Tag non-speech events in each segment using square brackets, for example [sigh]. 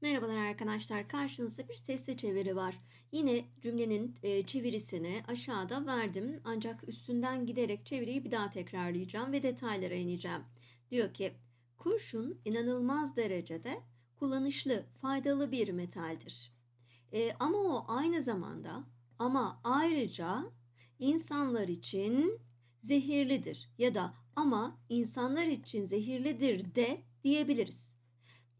Merhabalar arkadaşlar. Karşınızda bir sesli çeviri var. Yine cümlenin e, çevirisini aşağıda verdim. Ancak üstünden giderek çeviriyi bir daha tekrarlayacağım ve detaylara ineceğim. Diyor ki, kurşun inanılmaz derecede kullanışlı, faydalı bir metaldir. E, ama o aynı zamanda ama ayrıca insanlar için zehirlidir ya da ama insanlar için zehirlidir de diyebiliriz.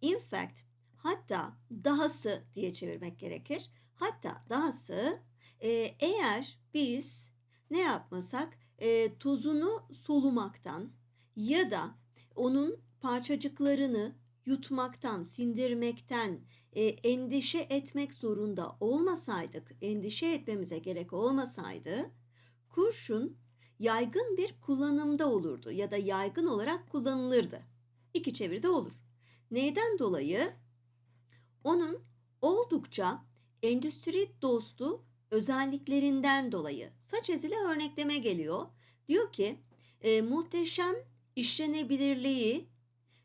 In fact, hatta dahası diye çevirmek gerekir. Hatta dahası e, eğer biz ne yapmasak e, tozunu solumaktan ya da onun parçacıklarını yutmaktan, sindirmekten e, endişe etmek zorunda olmasaydık, endişe etmemize gerek olmasaydı, kurşun yaygın bir kullanımda olurdu ya da yaygın olarak kullanılırdı. İki çeviride olur. Neyden dolayı? Onun oldukça endüstri dostu özelliklerinden dolayı. Saç ezili örnekleme geliyor. Diyor ki e, muhteşem işlenebilirliği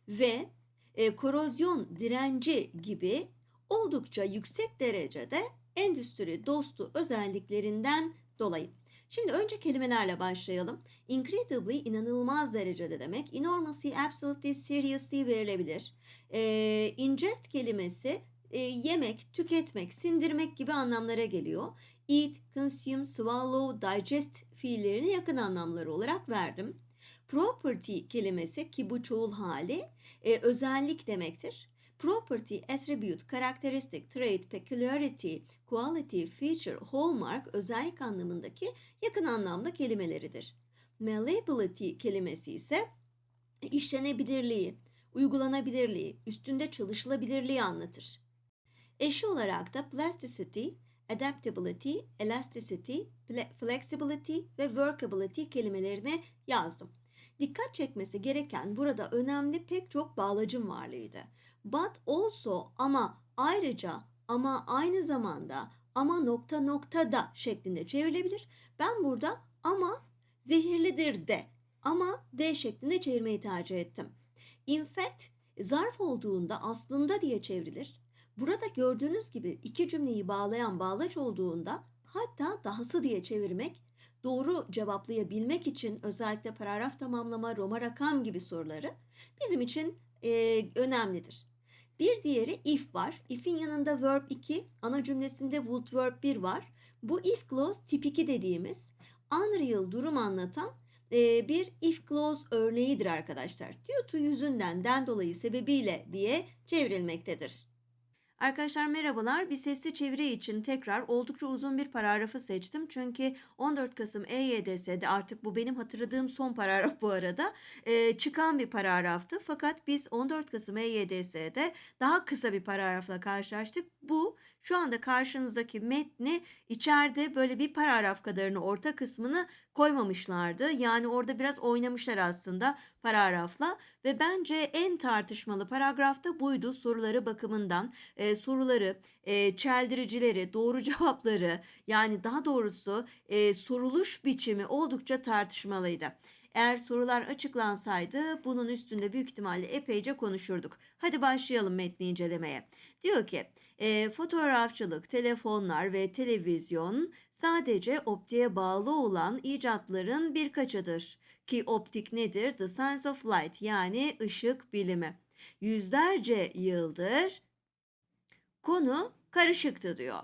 ve e, korozyon direnci gibi oldukça yüksek derecede endüstri dostu özelliklerinden dolayı. Şimdi önce kelimelerle başlayalım. Incredibly inanılmaz derecede demek. Enormously, absolutely, seriously verilebilir. E, ingest kelimesi e, yemek, tüketmek, sindirmek gibi anlamlara geliyor. Eat, consume, swallow, digest fiillerine yakın anlamları olarak verdim. Property kelimesi ki bu çoğul hali e, özellik demektir. Property, attribute, characteristic, trait, peculiarity, quality, feature, hallmark özellik anlamındaki yakın anlamda kelimeleridir. Malleability kelimesi ise işlenebilirliği, uygulanabilirliği, üstünde çalışılabilirliği anlatır. Eşi olarak da plasticity, adaptability, elasticity, flexibility ve workability kelimelerini yazdım. Dikkat çekmesi gereken burada önemli pek çok bağlacım varlığıydı. But also ama ayrıca ama aynı zamanda ama nokta nokta da şeklinde çevrilebilir. Ben burada ama zehirlidir de ama de şeklinde çevirmeyi tercih ettim. In fact zarf olduğunda aslında diye çevrilir. Burada gördüğünüz gibi iki cümleyi bağlayan bağlaç olduğunda hatta dahası diye çevirmek doğru cevaplayabilmek için özellikle paragraf tamamlama, Roma rakam gibi soruları bizim için e, önemlidir. Bir diğeri if var. If'in yanında verb 2, ana cümlesinde would verb 1 var. Bu if clause tip 2 dediğimiz unreal durum anlatan e, bir if clause örneğidir arkadaşlar. Due to yüzünden, den dolayı, sebebiyle diye çevrilmektedir. Arkadaşlar merhabalar. Bir sesli çeviri için tekrar oldukça uzun bir paragrafı seçtim. Çünkü 14 Kasım EYDS'de artık bu benim hatırladığım son paragraf bu arada e, çıkan bir paragraftı. Fakat biz 14 Kasım EYDS'de daha kısa bir paragrafla karşılaştık. Bu şu anda karşınızdaki metni içeride böyle bir paragraf kadarını orta kısmını koymamışlardı. Yani orada biraz oynamışlar aslında paragrafla ve bence en tartışmalı paragraf da buydu soruları bakımından. E, soruları, e, çeldiricileri, doğru [laughs] cevapları yani daha doğrusu e, soruluş biçimi oldukça tartışmalıydı. Eğer sorular açıklansaydı bunun üstünde büyük ihtimalle epeyce konuşurduk. Hadi başlayalım metni incelemeye. Diyor ki e, fotoğrafçılık, telefonlar ve televizyon sadece optiğe bağlı olan icatların birkaçıdır. Ki optik nedir? The science of light yani ışık bilimi. Yüzlerce yıldır konu karışıktı diyor.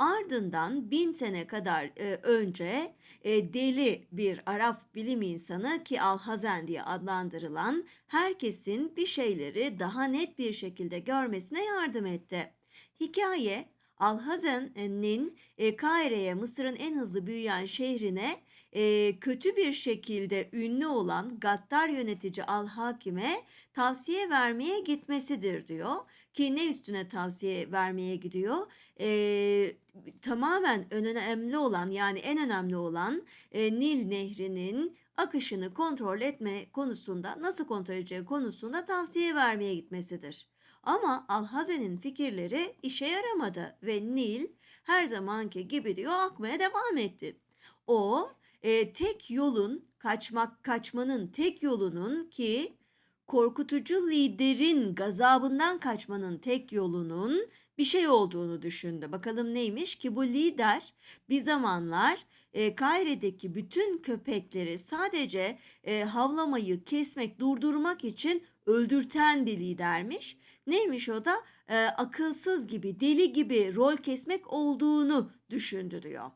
Ardından bin sene kadar e, önce e, deli bir Arap bilim insanı ki Alhazen diye adlandırılan herkesin bir şeyleri daha net bir şekilde görmesine yardım etti. Hikaye Alhazen'in e, Kaire'ye Mısır'ın en hızlı büyüyen şehrine e, kötü bir şekilde ünlü olan gaddar yönetici Al-Hakim'e tavsiye vermeye gitmesidir diyor. Ki ne üstüne tavsiye vermeye gidiyor? E, tamamen önemli olan yani en önemli olan e, Nil Nehri'nin akışını kontrol etme konusunda nasıl kontrol edeceği konusunda tavsiye vermeye gitmesidir. Ama Alhazen'in fikirleri işe yaramadı ve Nil her zamanki gibi diyor akmaya devam etti. O e, tek yolun kaçmak kaçmanın tek yolunun ki korkutucu liderin gazabından kaçmanın tek yolunun bir şey olduğunu düşündü. Bakalım neymiş ki bu lider bir zamanlar e, Kaire'deki bütün köpekleri sadece e, havlamayı kesmek, durdurmak için öldürten bir lidermiş. Neymiş o da? E, akılsız gibi, deli gibi rol kesmek olduğunu düşündü diyor.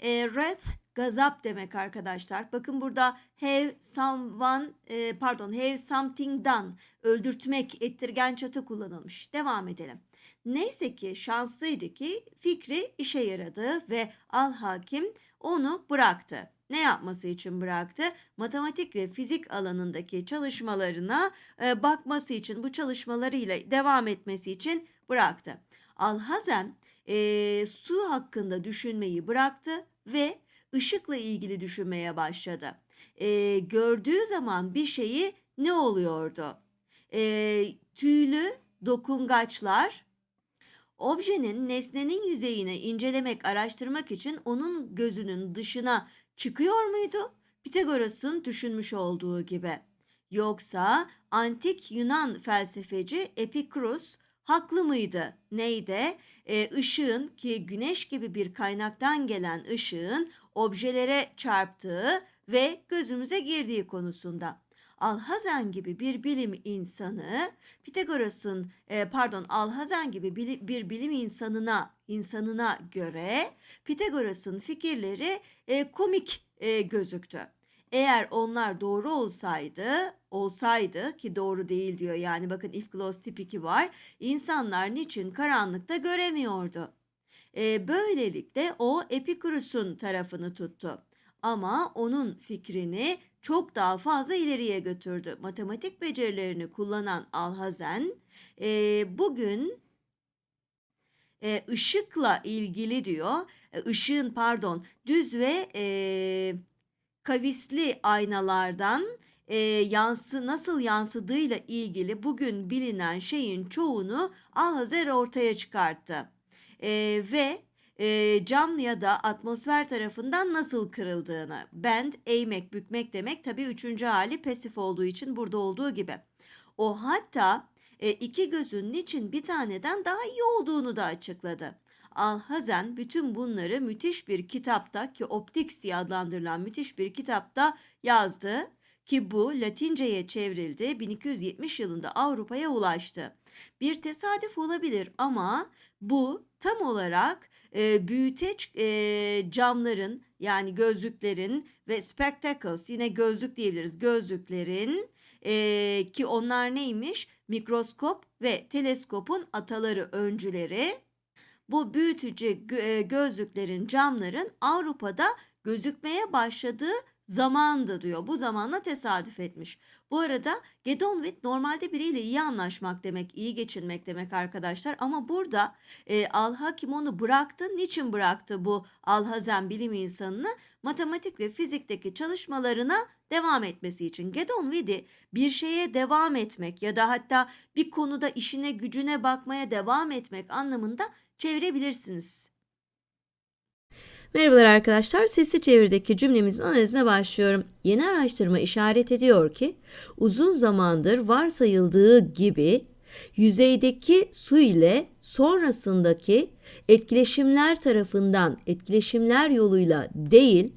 E, wrath gazap demek arkadaşlar. Bakın burada have someone e, pardon have something done öldürtmek ettirgen çatı kullanılmış. Devam edelim. Neyse ki şanslıydı ki fikri işe yaradı ve al hakim onu bıraktı. Ne yapması için bıraktı? Matematik ve fizik alanındaki çalışmalarına e, bakması için, bu çalışmalarıyla devam etmesi için bıraktı. Alhazen e, su hakkında düşünmeyi bıraktı ve ışıkla ilgili düşünmeye başladı. E, gördüğü zaman bir şeyi ne oluyordu? E, tüylü dokungaçlar objenin nesnenin yüzeyine incelemek, araştırmak için onun gözünün dışına çıkıyor muydu? Pitagoras'ın düşünmüş olduğu gibi. Yoksa antik Yunan felsefeci Epikurus haklı mıydı? Neydi? Ee, ışığın ki güneş gibi bir kaynaktan gelen ışığın objelere çarptığı ve gözümüze girdiği konusunda. Alhazen gibi bir bilim insanı Pitagoras'ın e, pardon Alhazen gibi bir bilim insanına insanına göre Pitagoras'ın fikirleri e, komik e, gözüktü. Eğer onlar doğru olsaydı, olsaydı ki doğru değil diyor yani bakın if gloss tip 2 var. İnsanlar niçin karanlıkta göremiyordu? E, böylelikle o Epikurus'un tarafını tuttu. Ama onun fikrini çok daha fazla ileriye götürdü. Matematik becerilerini kullanan Alhazen e, bugün e, ışıkla ilgili diyor, e, ışığın pardon düz ve e, kavisli aynalardan e, yansı nasıl yansıdığıyla ilgili bugün bilinen şeyin çoğunu Alhazen ortaya çıkarttı. E, ve e, cam ya da atmosfer tarafından nasıl kırıldığını. Bend, eğmek, bükmek demek tabii üçüncü hali pasif olduğu için burada olduğu gibi. O hatta e, iki gözünün için bir taneden daha iyi olduğunu da açıkladı. Alhazen bütün bunları müthiş bir kitapta ki Optics diye adlandırılan müthiş bir kitapta yazdı ki bu Latince'ye çevrildi 1270 yılında Avrupa'ya ulaştı. Bir tesadüf olabilir ama bu tam olarak e, büyüteç e, camların yani gözlüklerin ve spectacles yine gözlük diyebiliriz gözlüklerin e, ki onlar neymiş mikroskop ve teleskopun ataları öncüleri bu büyütücü gözlüklerin camların Avrupa'da gözükmeye başladığı zamandı diyor. Bu zamanla tesadüf etmiş. Bu arada Gedonvit normalde biriyle iyi anlaşmak demek, iyi geçinmek demek arkadaşlar. Ama burada e, Al-Hakim onu bıraktı. Niçin bıraktı bu Al-Hazen bilim insanını? Matematik ve fizikteki çalışmalarına devam etmesi için. Gedonvit'i bir şeye devam etmek ya da hatta bir konuda işine gücüne bakmaya devam etmek anlamında çevirebilirsiniz. Merhabalar arkadaşlar. Sesli çevirdeki cümlemizin analizine başlıyorum. Yeni araştırma işaret ediyor ki uzun zamandır varsayıldığı gibi yüzeydeki su ile sonrasındaki etkileşimler tarafından etkileşimler yoluyla değil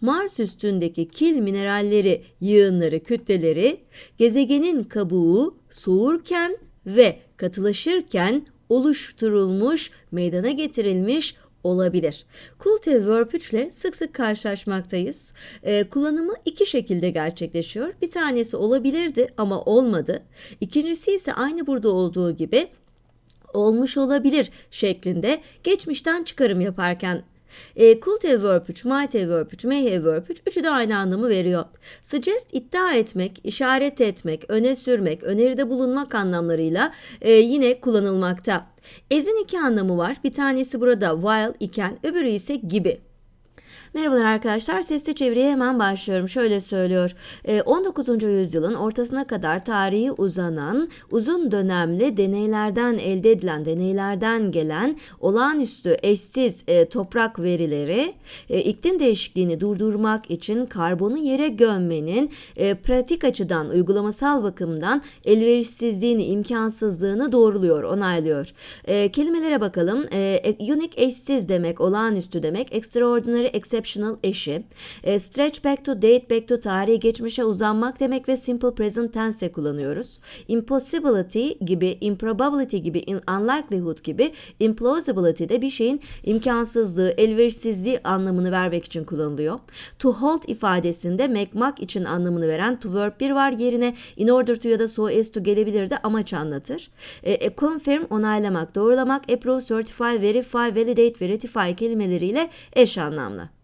Mars üstündeki kil mineralleri, yığınları, kütleleri gezegenin kabuğu soğurken ve katılaşırken oluşturulmuş, meydana getirilmiş olabilir. Kultive Verb 3 ile sık sık karşılaşmaktayız. Ee, kullanımı iki şekilde gerçekleşiyor. Bir tanesi olabilirdi ama olmadı. İkincisi ise aynı burada olduğu gibi olmuş olabilir şeklinde geçmişten çıkarım yaparken e, could have verb 3, might have verb 3, may have verb 3 üçü de aynı anlamı veriyor. Suggest iddia etmek, işaret etmek, öne sürmek, öneride bulunmak anlamlarıyla e, yine kullanılmakta. As'in iki anlamı var. Bir tanesi burada while iken, öbürü ise gibi. Merhabalar arkadaşlar. Sesli çeviriye hemen başlıyorum. Şöyle söylüyor. Ee, 19. yüzyılın ortasına kadar tarihi uzanan, uzun dönemli deneylerden elde edilen, deneylerden gelen olağanüstü eşsiz e, toprak verileri e, iklim değişikliğini durdurmak için karbonu yere gömmenin e, pratik açıdan, uygulamasal bakımdan elverişsizliğini, imkansızlığını doğruluyor, onaylıyor. Kelimelere bakalım. Unique eşsiz demek, olağanüstü demek. Extraordinary, exceptional eşi. E, stretch back to, date back to, tarihi geçmişe uzanmak demek ve simple present tense kullanıyoruz. Impossibility gibi, improbability gibi, in, unlikelihood gibi, implausibility de bir şeyin imkansızlığı, elverişsizliği anlamını vermek için kullanılıyor. To hold ifadesinde mekmak için anlamını veren to verb bir var yerine in order to ya da so as to gelebilir de amaç anlatır. E, e, confirm onaylamak, doğrulamak, approve, certify, verify, validate ve ratify kelimeleriyle eş anlamlı.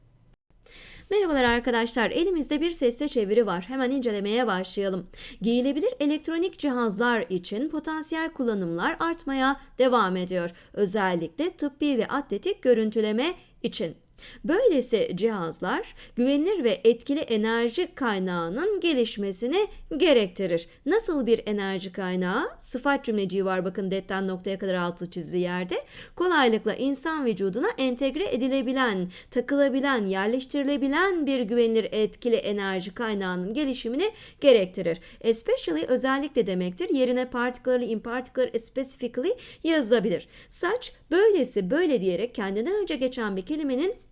Merhabalar arkadaşlar. Elimizde bir sesli çeviri var. Hemen incelemeye başlayalım. Giyilebilir elektronik cihazlar için potansiyel kullanımlar artmaya devam ediyor. Özellikle tıbbi ve atletik görüntüleme için. Böylesi cihazlar güvenilir ve etkili enerji kaynağının gelişmesini gerektirir. Nasıl bir enerji kaynağı? Sıfat cümleciği var bakın detten noktaya kadar altı çizdiği yerde. Kolaylıkla insan vücuduna entegre edilebilen, takılabilen, yerleştirilebilen bir güvenilir etkili enerji kaynağının gelişimini gerektirir. Especially özellikle demektir. Yerine particularly, in particular, specifically yazılabilir. Saç böylesi böyle diyerek kendinden önce geçen bir kelimenin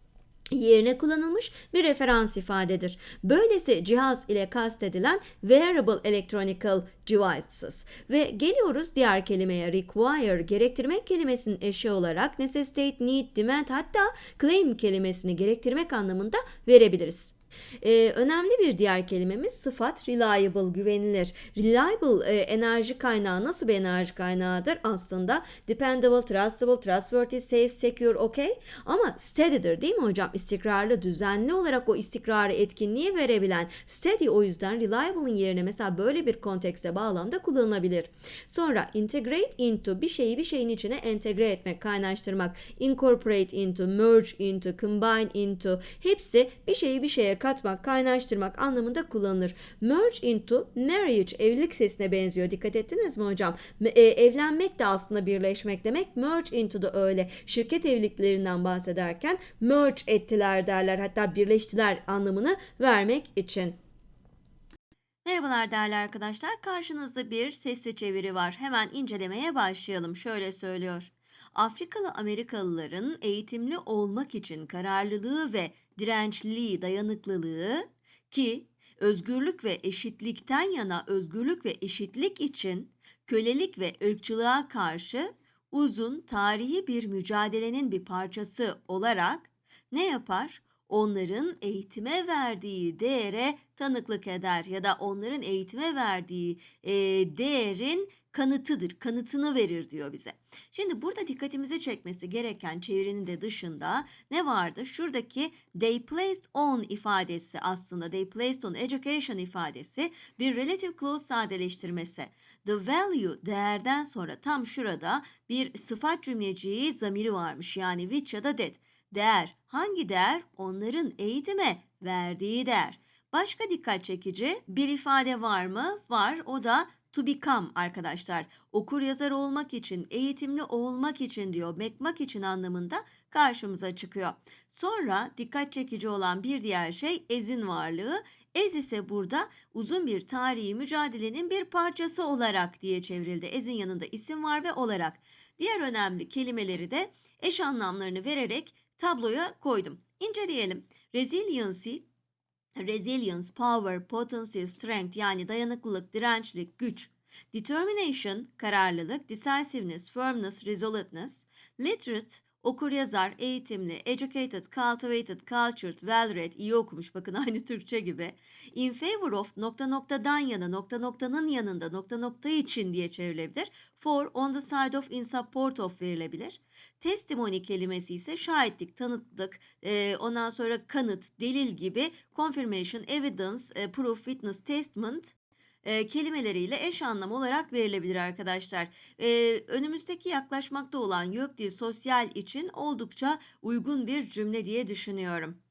yerine kullanılmış bir referans ifadedir. Böylesi cihaz ile kastedilen wearable electronical devices ve geliyoruz diğer kelimeye require gerektirmek kelimesinin eşi olarak necessitate, need, demand hatta claim kelimesini gerektirmek anlamında verebiliriz. Ee, önemli bir diğer kelimemiz sıfat reliable, güvenilir. Reliable e, enerji kaynağı nasıl bir enerji kaynağıdır? Aslında dependable, trustable, trustworthy, safe, secure, okay. Ama steady'dir değil mi hocam? İstikrarlı, düzenli olarak o istikrarı, etkinliği verebilen steady o yüzden reliable'ın yerine mesela böyle bir kontekste bağlamda kullanılabilir. Sonra integrate into bir şeyi bir şeyin içine entegre etmek, kaynaştırmak. Incorporate into, merge into, combine into hepsi bir şeyi bir şeye katmak, kaynaştırmak anlamında kullanılır. Merge into marriage evlilik sesine benziyor. Dikkat ettiniz mi hocam? E, evlenmek de aslında birleşmek demek. Merge into da öyle. Şirket evliliklerinden bahsederken merge ettiler derler. Hatta birleştiler anlamını vermek için. Merhabalar değerli arkadaşlar. Karşınızda bir sesli çeviri var. Hemen incelemeye başlayalım. Şöyle söylüyor. Afrikalı Amerikalıların eğitimli olmak için kararlılığı ve dirençliliği, dayanıklılığı ki özgürlük ve eşitlikten yana özgürlük ve eşitlik için kölelik ve ırkçılığa karşı uzun tarihi bir mücadelenin bir parçası olarak ne yapar? Onların eğitime verdiği değere tanıklık eder ya da onların eğitime verdiği e, değerin kanıtıdır, kanıtını verir diyor bize. Şimdi burada dikkatimizi çekmesi gereken çevirinin de dışında ne vardı? Şuradaki they placed on ifadesi aslında they placed on education ifadesi bir relative clause sadeleştirmesi. The value değerden sonra tam şurada bir sıfat cümleciği zamiri varmış yani which ya da that. Değer hangi değer? Onların eğitime verdiği değer. Başka dikkat çekici bir ifade var mı? Var. O da to become arkadaşlar. Okur yazar olmak için, eğitimli olmak için diyor, mekmak için anlamında karşımıza çıkıyor. Sonra dikkat çekici olan bir diğer şey ezin varlığı. Ez ise burada uzun bir tarihi mücadelenin bir parçası olarak diye çevrildi. Ezin yanında isim var ve olarak. Diğer önemli kelimeleri de eş anlamlarını vererek tabloya koydum. İnceleyelim. Resiliency resilience, power, potency, strength yani dayanıklılık, dirençlik, güç. Determination, kararlılık, decisiveness, firmness, resoluteness. Literate, okur yazar, eğitimli, educated, cultivated, cultured, well read, iyi okumuş bakın [laughs] aynı Türkçe gibi. In favor of nokta noktadan yana, nokta noktanın yanında, nokta nokta için diye çevrilebilir. For, on the side of, in support of verilebilir. Testimony kelimesi ise şahitlik, tanıklık, e, ondan sonra kanıt, delil gibi confirmation, evidence, e, proof, witness, testament e, kelimeleriyle eş anlam olarak verilebilir arkadaşlar. E, önümüzdeki yaklaşmakta olan yok dil sosyal için oldukça uygun bir cümle diye düşünüyorum.